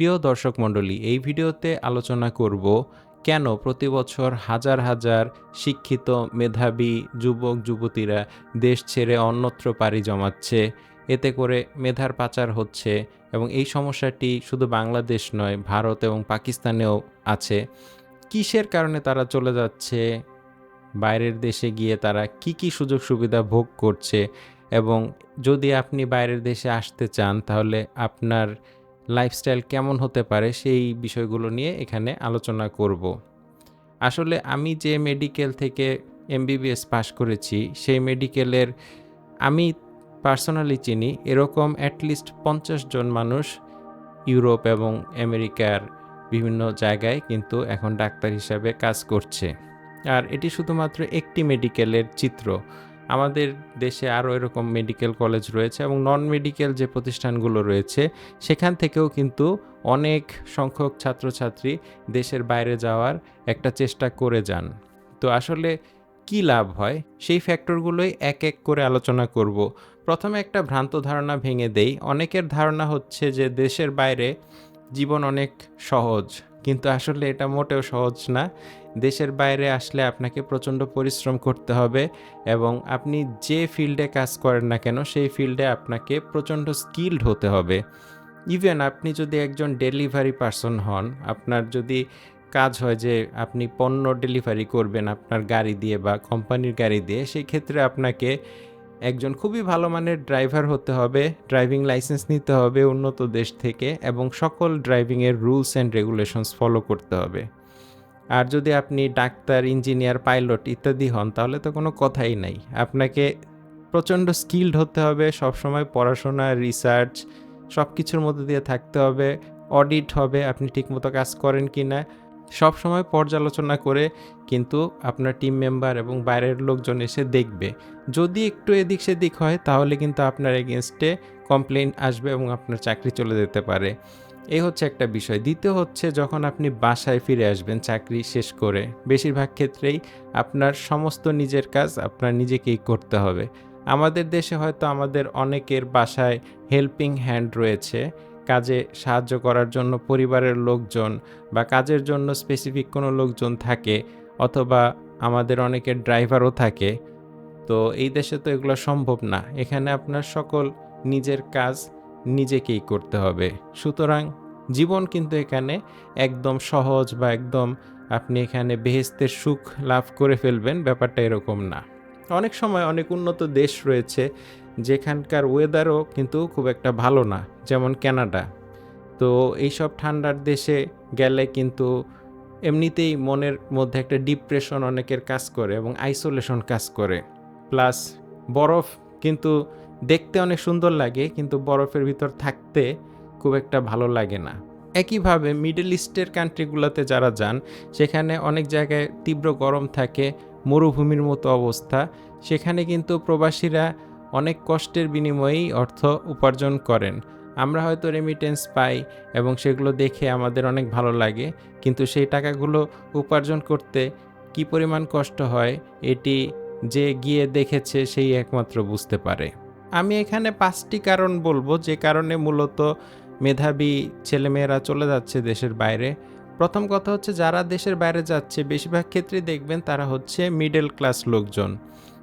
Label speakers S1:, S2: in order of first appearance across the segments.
S1: প্রিয় দর্শক মণ্ডলী, এই ভিডিওতে আলোচনা করব কেন প্রতি বছর হাজার হাজার শিক্ষিত মেধাবী যুবক, যুবতীরা দেশ ছেড়ে অন্যত্র পাড়ি জমাচ্ছে, এতে করে মেধার পাচার হচ্ছে এবং এই সমস্যাটি শুধু বাংলাদেশ নয়, ভারত এবং পাকিস্তানেও আছে। কিসের কারণে তারা চলে যাচ্ছে? বাইরের দেশে গিয়ে তারা কি কি সুযোগ সুবিধা ভোগ করছে? এবং যদি আপনি বাইরের দেশে আসতে চান, তাহলে আপনার লাইফস্টাইল কেমন হতে পারে সেই বিষয়গুলো নিয়ে এখানে আলোচনা করব। আসলে আমি যে মেডিকেল থেকে এমবিবিএস পাশ করেছি, সেই মেডিকেলের আমি পার্সোনালি চিনি এরকম অ্যাটলিস্ট পঞ্চাশ জন মানুষ ইউরোপ এবং আমেরিকার বিভিন্ন জায়গায় কিন্তু এখন ডাক্তার হিসাবে কাজ করছে। আর এটি শুধুমাত্র একটি মেডিকেলের চিত্র আমাদের দেশে আরও এরকম মেডিকেল কলেজ রয়েছে এবং নন মেডিকেল যে প্রতিষ্ঠানগুলো রয়েছে, সেখান থেকেও কিন্তু অনেক সংখ্যক ছাত্রছাত্রী দেশের বাইরে যাওয়ার একটা চেষ্টা করে যান। তো আসলে কি লাভ হয়? সেই ফ্যাক্টরগুলোই এক এক করে আলোচনা করব। প্রথমে একটা ভ্রান্ত ধারণা ভেঙে দেই। অনেকের ধারণা হচ্ছে যে দেশের বাইরে জীবন অনেক সহজ। কিন্তু আসলে এটা মোটেও সহজ না। দেশের বাইরে আসলে আপনাকে প্রচণ্ড পরিশ্রম করতে হবে এবং আপনি যে ফিল্ডে কাজ করেন না কেন, সেই ফিল্ডে আপনাকে প্রচণ্ড স্কিল্ড হতে হবে। ইভেন আপনি যদি একজন ডেলিভারি পার্সন হন, আপনার যদি কাজ হয় যে আপনি পণ্য ডেলিভারি করবেন আপনার গাড়ি দিয়ে বা কোম্পানির গাড়ি দিয়ে সেই ক্ষেত্রে আপনাকে একজন খুবই ভালো মানের ড্রাইভার হতে হবে, ড্রাইভিং লাইসেন্স নিতে হবে উন্নত দেশ থেকে এবং সকল ড্রাইভিংয়ের রুলস অ্যান্ড রেগুলেশনস ফলো করতে হবে। আর যদি আপনি ডাক্তার, ইঞ্জিনিয়ার, পাইলট ইত্যাদি হন, তাহলে তো কোনো কথাই নাই। আপনাকে প্রচণ্ড স্কিল্ড হতে হবে, সবসময় পড়াশোনা রিসার্চ সব কিছুর মধ্যে দিয়ে থাকতে হবে অডিট হবে, আপনি ঠিকমতো কাজ করেন কি না সব সময় পর্যালোচনা করে কিন্তু আপনার টিম মেম্বার এবং বাইরের লোকজন এসে দেখবে। যদি একটু এদিক সেদিক হয়, তাহলে কিন্তু আপনার এগেনস্টে কমপ্লেন আসবে এবং আপনার চাকরি চলে যেতে পারে। এই হচ্ছে একটা বিষয়। দ্বিতীয় হচ্ছে, যখন আপনি বাসায় ফিরে আসবেন চাকরি শেষ করে, বেশিরভাগ ক্ষেত্রেই আপনার সমস্ত নিজের কাজ আপনার নিজেকেই করতে হবে। আমাদের দেশে হয়তো আমাদের অনেকের বাসায় হেল্পিং হ্যান্ড রয়েছে। কাজে সাহায্য করার জন্য পরিবারের লোকজন বা কাজের জন্য স্পেসিফিক কোনো লোকজন থাকে অথবা আমাদের অনেকের ড্রাইভারও থাকে, তো এই দেশে তো এগুলো সম্ভব না। এখানে আপনার সকল নিজের কাজ নিজেকেই করতে হবে। সুতরাং জীবন কিন্তু এখানে একদম সহজ বা একদম আপনি এখানে বেহেস্তের সুখ লাভ করে ফেলবেন, ব্যাপারটা এরকম না। অনেক সময় অনেক উন্নত দেশ রয়েছে যেখানকার ওয়েদারও কিন্তু খুব একটা ভালো না, যেমন ক্যানাডা তো এইসব ঠান্ডার দেশে গেলে কিন্তু এমনিতেই মনের মধ্যে একটা ডিপ্রেশন অনেকের কাজ করে এবং আইসোলেশন কাজ করে। প্লাস বরফ কিন্তু দেখতে অনেক সুন্দর লাগে, কিন্তু বরফের ভিতর থাকতে খুব একটা ভালো লাগে না। একইভাবে মিডল ইস্টের কান্ট্রিগুলোতে যারা যান, সেখানে অনেক জায়গায় তীব্র গরম থাকে, মরুভূমির মতো অবস্থা। সেখানে কিন্তু প্রবাসীরা অনেক কষ্টের বিনিময়েই অর্থ উপার্জন করেন। আমরা হয়তো রেমিটেন্স পাই এবং সেগুলো দেখে আমাদের অনেক ভালো লাগে, কিন্তু সেই টাকাগুলো উপার্জন করতে কি পরিমাণ কষ্ট হয়, এটি যে গিয়ে দেখেছে সেই একমাত্র বুঝতে পারে। আমি এখানে পাঁচটি কারণ বলব, যে কারণে মূলত মেধাবী ছেলেমেয়েরা চলে যাচ্ছে দেশের বাইরে। প্রথম কথা হচ্ছে, যারা দেশের বাইরে যাচ্ছে, বেশিরভাগ ক্ষেত্রেই দেখবেন তারা হচ্ছে মিডল ক্লাস লোকজন।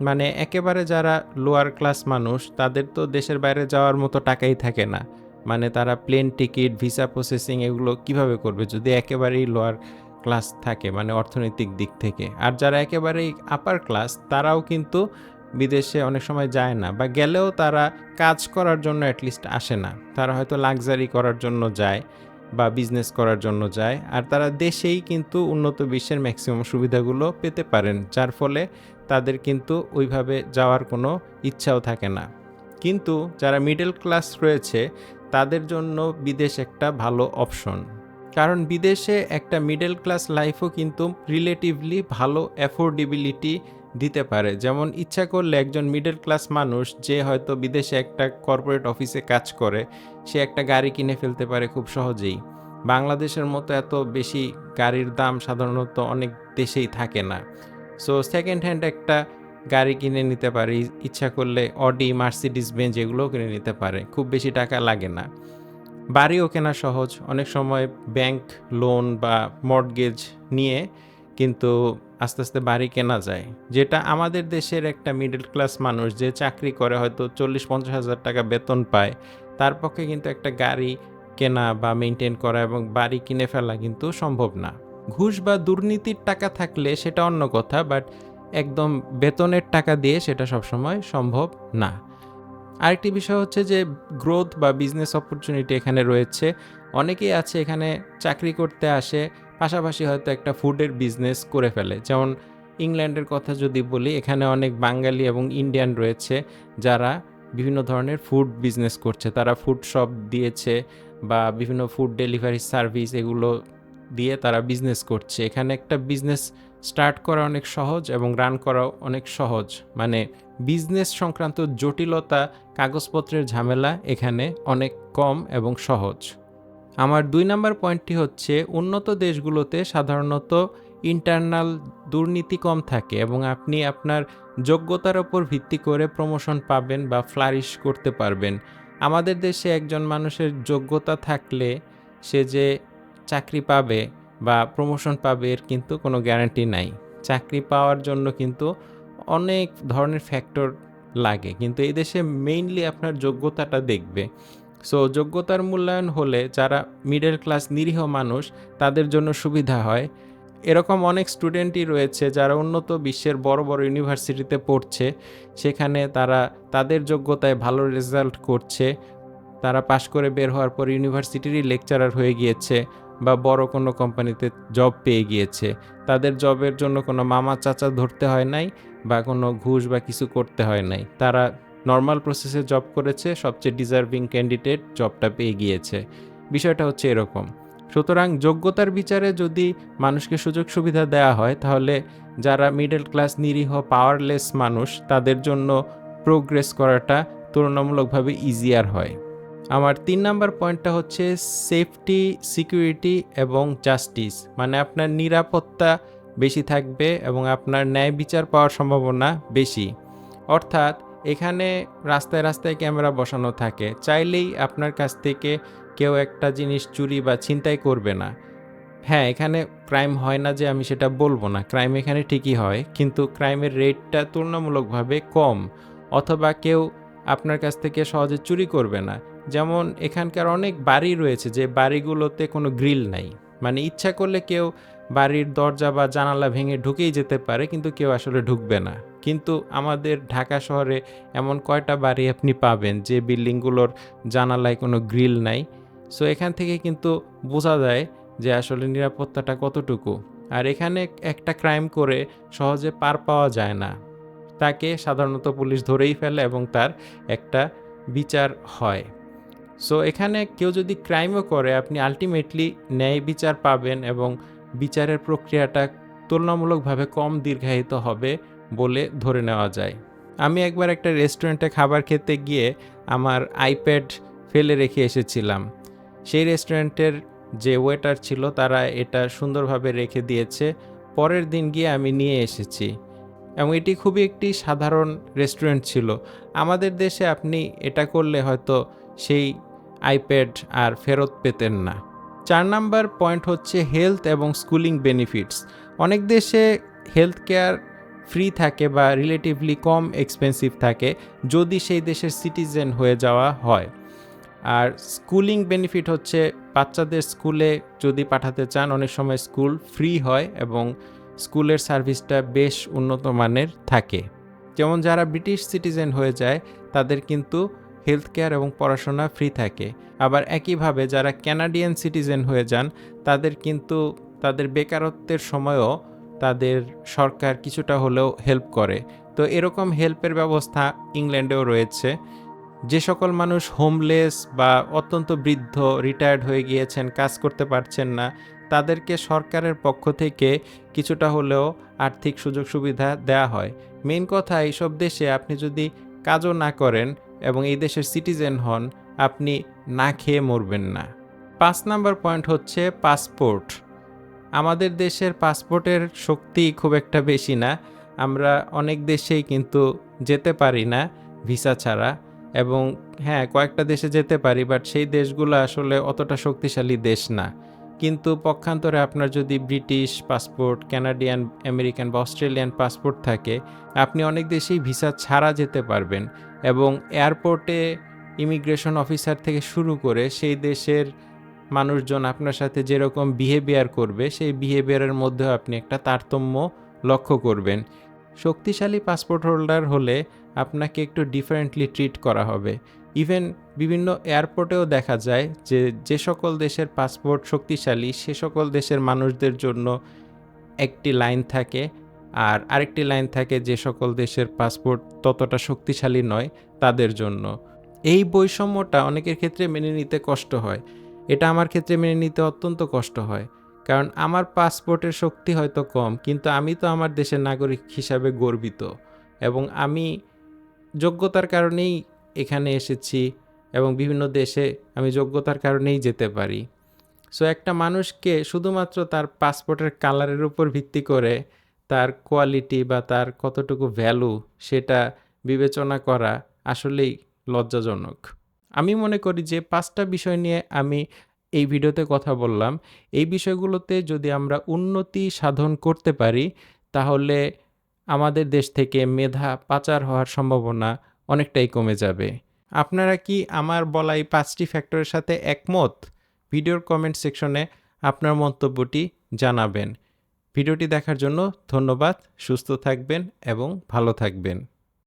S1: মানে একেবারে যারা লোয়ার ক্লাস মানুষ, তাদের তো দেশের বাইরে যাওয়ার মতো টাকাই থাকে না। মানে তারা প্লেন টিকিট ভিসা প্রসেসিং এগুলো কীভাবে করবে যদি একেবারেই লোয়ার ক্লাস থাকে মানে অর্থনৈতিক দিক থেকে? আর যারা একেবারেই আপার ক্লাস তারাও কিন্তু বিদেশে অনেক সময় যায় না বা গেলেও তারা কাজ করার জন্য অ্যাটলিস্ট আসে না। তারা হয়তো লাক্সারি করার জন্য যায়। বা বিজনেস করার জন্য যায়। আর তারা দেশেই কিন্তু উন্নত বিশ্বের ম্যাক্সিমাম সুবিধাগুলো পেতে পারেন, যার ফলে তাদের কিন্তু ওইভাবে যাওয়ার কোনো ইচ্ছাও থাকে না। কিন্তু যারা মিডল ক্লাস রয়েছে, তাদের জন্য বিদেশ একটা ভালো অপশন কারণ বিদেশে একটা মিডল ক্লাস লাইফও কিন্তু রিলেটিভলি ভালো অ্যাফোর্ডেবিলিটি দিতে পারে। যেমন ইচ্ছা করলে একজন মিডল ক্লাস মানুষ যে হয়তো বিদেশে একটা কর্পোরেট অফিসে কাজ করে, সে একটা গাড়ি কিনে ফেলতে পারে খুব সহজেই। বাংলাদেশের মতো এত বেশি গাড়ির দাম সাধারণত অনেক দেশেই থাকে না। সো সেকেন্ড হ্যান্ড একটা গাড়ি কিনে নিতে পারে ইচ্ছা করলে অডি মার্সিডিস বেঞ্চ এগুলোও কিনে নিতে পারে, খুব বেশি টাকা লাগে না। বাড়িও কেনা সহজ, অনেক সময় ব্যাংক লোন বা মর্টগেজ নিয়ে কিন্তু আস্তে আস্তে বাড়ি কেনা যায়। যেটা আমাদের দেশের একটা মিডল ক্লাস মানুষ যে চাকরি করে হয়তো চল্লিশ পঞ্চাশ হাজার টাকা বেতন পায়, তার পক্ষে কিন্তু একটা গাড়ি কেনা বা মেনটেন করা এবং বাড়ি কিনে ফেলা কিন্তু সম্ভব না। ঘুষ বা দুর্নীতির টাকা থাকলে সেটা অন্য কথা বাট একদম বেতনের টাকা দিয়ে সেটা সবসময় সম্ভব না। আরেকটি বিষয় হচ্ছে যে গ্রোথ বা বিজনেস অপরচুনিটি এখানে রয়েছে। অনেকেই আছে এখানে চাকরি করতে আসে পাশাপাশি হয়তো একটা ফুডের বিজনেস করে ফেলে। যেমন ইংল্যান্ডের কথা যদি বলি, এখানে অনেক বাঙালি এবং ইন্ডিয়ান রয়েছে যারা বিভিন্ন ধরনের ফুড বিজনেস করছে। তারা ফুড শপ দিয়েছে বা বিভিন্ন ফুড ডেলিভারি সার্ভিস এগুলো দিয়ে তারা বিজনেস করছে। এখানে একটা বিজনেস স্টার্ট করা অনেক সহজ এবং রান করাও অনেক সহজ। মানে বিজনেস সংক্রান্ত জটিলতা, কাগজপত্রের ঝামেলা এখানে অনেক কম এবং সহজ। আমার দুই নাম্বার পয়েন্টটি হচ্ছে, উন্নত দেশগুলোতে সাধারণত ইন্টারনাল দুর্নীতি কম থাকে এবং আপনি আপনার যোগ্যতার ওপর ভিত্তি করে প্রমোশন পাবেন বা ফ্লারিশ করতে পারবেন। আমাদের দেশে একজন মানুষের যোগ্যতা থাকলে সে যে চাকরি পাবে বা প্রমোশন পাবে এর কিন্তু কোনো গ্যারান্টি নাই। চাকরি পাওয়ার জন্য কিন্তু অনেক ধরনের ফ্যাক্টর লাগে, কিন্তু এই দেশে মেইনলি আপনার যোগ্যতাটা দেখবে। সো যোগ্যতার মূল্যায়ন হলে যারা মিডল ক্লাস নিরীহ মানুষ, তাদের জন্য সুবিধা হয়। এরকম অনেক স্টুডেন্টই রয়েছে যারা উন্নত বিশ্বের বড় বড় ইউনিভার্সিটিতে পড়ছে। সেখানে তারা তাদের যোগ্যতায় ভালো রেজাল্ট করছে। তারা পাশ করে বের হওয়ার পর ইউনিভার্সিটিরই লেকচারার হয়ে গিয়েছে বা বড় কোনো কোম্পানিতে জব পেয়ে গিয়েছে। তাদের জবের জন্য কোনো মামা চাচা ধরতে হয় নাই বা কোনো ঘুষ বা কিছু করতে হয় নাই। তারা নর্মাল প্রসেসে জব করেছে, সবচেয়ে ডিজার্ভিং ক্যান্ডিডেট জবটা পেয়ে গিয়েছে। বিষয়টা হচ্ছে এরকম। সুতরাং যোগ্যতার বিচারে যদি মানুষকে সুযোগ সুবিধা দেওয়া হয়, তাহলে যারা মিডল ক্লাস নিরীহ পাওয়ারলেস মানুষ, তাদের জন্য প্রোগ্রেস করাটা তুলনামূলকভাবে ইজিয়ার হয়। আমার তিন নাম্বার পয়েন্টটা হচ্ছে সেফটি সিকিউরিটি এবং জাস্টিস মানে আপনার নিরাপত্তা বেশি থাকবে এবং আপনার ন্যায় বিচার পাওয়ার সম্ভাবনা বেশি। অর্থাৎ এখানে রাস্তায় রাস্তায় ক্যামেরা বসানো থাকে। চাইলেই আপনার কাছ থেকে কেউ একটা জিনিস চুরি বা ছিনতাই করবে না। হ্যাঁ এখানে ক্রাইম হয় না যে আমি সেটা বলব না। ক্রাইম এখানে ঠিকই হয়, কিন্তু ক্রাইমের রেটটা তুলনামূলকভাবে কম। অথবা কেউ আপনার কাছ থেকে সহজে চুরি করবে না। যেমন এখানকার অনেক বাড়ি রয়েছে যে বাড়িগুলোতে কোনো গ্রিল নাই। মানে ইচ্ছা করলে কেউ বাড়ির দরজা বা জানালা ভেঙে ঢুকেই যেতে পারে, কিন্তু কেউ আসলে ঢুকবে না। কিন্তু আমাদের ঢাকা শহরে এমন কয়টা বাড়ি আপনি পাবেন যে বিল্ডিংগুলোর জানালায় কোনো গ্রিল নাই? সো এখান থেকে কিন্তু বোঝা যায় যে আসলে নিরাপত্তাটা কতটুকু। আর এখানে একটা ক্রাইম করে সহজে পার পাওয়া যায় না। তাকে সাধারণত পুলিশ ধরেই ফেলে এবং তার একটা বিচার হয়। সো এখানে কেউ যদি ক্রাইমও করে, আপনি আলটিমেটলি ন্যায় বিচার পাবেন এবং বিচারের প্রক্রিয়াটা তুলনামূলকভাবে কম দীর্ঘায়িত হবে। বলে ধরে নেওয়া যায়। আমি একবার একটা রেস্টুরেন্টে খাবার খেতে গিয়ে আমার আইপ্যাড ফেলে রেখে এসেছিলাম। সেই রেস্টুরেন্টের যে ওয়েটার ছিল তারা এটা সুন্দরভাবে রেখে দিয়েছে। পরের দিন গিয়ে আমি নিয়ে এসেছি। এবং এটি খুবই একটি সাধারণ রেস্টুরেন্ট ছিল। আমাদের দেশে আপনি এটা করলে হয়তো সেই আইপ্যাড আর ফেরত পেতেন না। চার নাম্বার পয়েন্ট হচ্ছে হেলথ এবং স্কুলিং বেনিফিটস। অনেক দেশে হেলথ কেয়ার ফ্রি থাকে বা রিলেটিভলি কম এক্সপেন্সিভ থাকে যদি সেই দেশের সিটিজেন হয়ে যাওয়া হয়। আর স্কুলিং বেনিফিট হচ্ছে বাচ্চাদের স্কুলে যদি পাঠাতে চান, অনেক সময় স্কুল ফ্রি হয় এবং স্কুলের সার্ভিসটা বেশ উন্নত মানের থাকে। যেমন যারা ব্রিটিশ সিটিজেন হয়ে যায়, তাদের কিন্তু হেলথ কেয়ার এবং পড়াশোনা ফ্রি থাকে। আবার একইভাবে যারা ক্যানাডিয়ান সিটিজেন হয়ে যান, তাদের কিন্তু তাদের বেকারত্বের সময়ও তাদের সরকার কিছুটা হলেও হেল্প করে। তো এরকম হেল্পের ব্যবস্থা ইংল্যান্ডেও রয়েছে। যে সকল মানুষ হোমলেস বা অত্যন্ত বৃদ্ধ রিটায়ার্ড হয়ে গিয়েছেন, কাজ করতে পারছেন না, তাদেরকে সরকারের পক্ষ থেকে কিছুটা হলেও আর্থিক সুযোগ সুবিধা দেওয়া হয়। মেন কথা, এইসব দেশে আপনি যদি কাজও না করেন এবং এই দেশের সিটিজেন হন, আপনি না খেয়ে মরবেন না। পাঁচ নাম্বার পয়েন্ট হচ্ছে পাসপোর্ট আমাদের দেশের পাসপোর্টের শক্তি খুব একটা বেশি না। আমরা অনেক দেশেই কিন্তু যেতে পারি না ভিসা ছাড়া এবং হ্যাঁ কয়েকটা দেশে যেতে পারি বাট সেই দেশগুলো আসলে অতটা শক্তিশালী দেশ না। কিন্তু পক্ষান্তরে আপনার যদি ব্রিটিশ পাসপোর্ট কানাডিয়ান আমেরিকান বা অস্ট্রেলিয়ান পাসপোর্ট থাকে, আপনি অনেক দেশেই ভিসা ছাড়া যেতে পারবেন এবং এয়ারপোর্টে ইমিগ্রেশন অফিসার থেকে শুরু করে সেই দেশের মানুষজন আপনার সাথে যেরকম বিহেভিয়ার করবে, সেই বিহেভিয়ারের মধ্যেও আপনি একটা তারতম্য লক্ষ্য করবেন। শক্তিশালী পাসপোর্ট হোল্ডার হলে আপনাকে একটু ডিফারেন্টলি ট্রিট করা হবে। ইভেন বিভিন্ন এয়ারপোর্টেও দেখা যায় যে যে সকল দেশের পাসপোর্ট শক্তিশালী, সে সকল দেশের মানুষদের জন্য একটি লাইন থাকে। আর আরেকটি লাইন থাকে যে সকল দেশের পাসপোর্ট ততটা শক্তিশালী নয় তাদের জন্য। এই বৈষম্যটা অনেকের ক্ষেত্রে মেনে নিতে কষ্ট হয়। এটা আমার ক্ষেত্রে মেনে নিতে অত্যন্ত কষ্ট হয়। কারণ আমার পাসপোর্টের শক্তি হয়তো কম, কিন্তু আমি তো আমার দেশের নাগরিক হিসাবে গর্বিত। এবং আমি যোগ্যতার কারণেই এখানে এসেছি এবং বিভিন্ন দেশে আমি যোগ্যতার কারণেই যেতে পারি। সো একটা মানুষকে শুধুমাত্র তার পাসপোর্টের কালারের উপর ভিত্তি করে তার কোয়ালিটি বা তার কতটুকু ভ্যালু সেটা বিবেচনা করা আসলেই লজ্জাজনক। আমি মনে করি যে পাঁচটা বিষয় নিয়ে আমি এই ভিডিওতে কথা বললাম। এই বিষয়গুলোতে যদি আমরা উন্নতি সাধন করতে পারি, তাহলে আমাদের দেশ থেকে মেধা পাচার হওয়ার সম্ভাবনা অনেকটাই কমে যাবে। আপনারা কি আমার বলা এই পাঁচটি ফ্যাক্টরের সাথে একমত? ভিডিওর কমেন্ট সেকশনে আপনার মন্তব্যটি জানাবেন। ভিডিওটি দেখার জন্য ধন্যবাদ, সুস্থ থাকবেন এবং ভালো থাকবেন।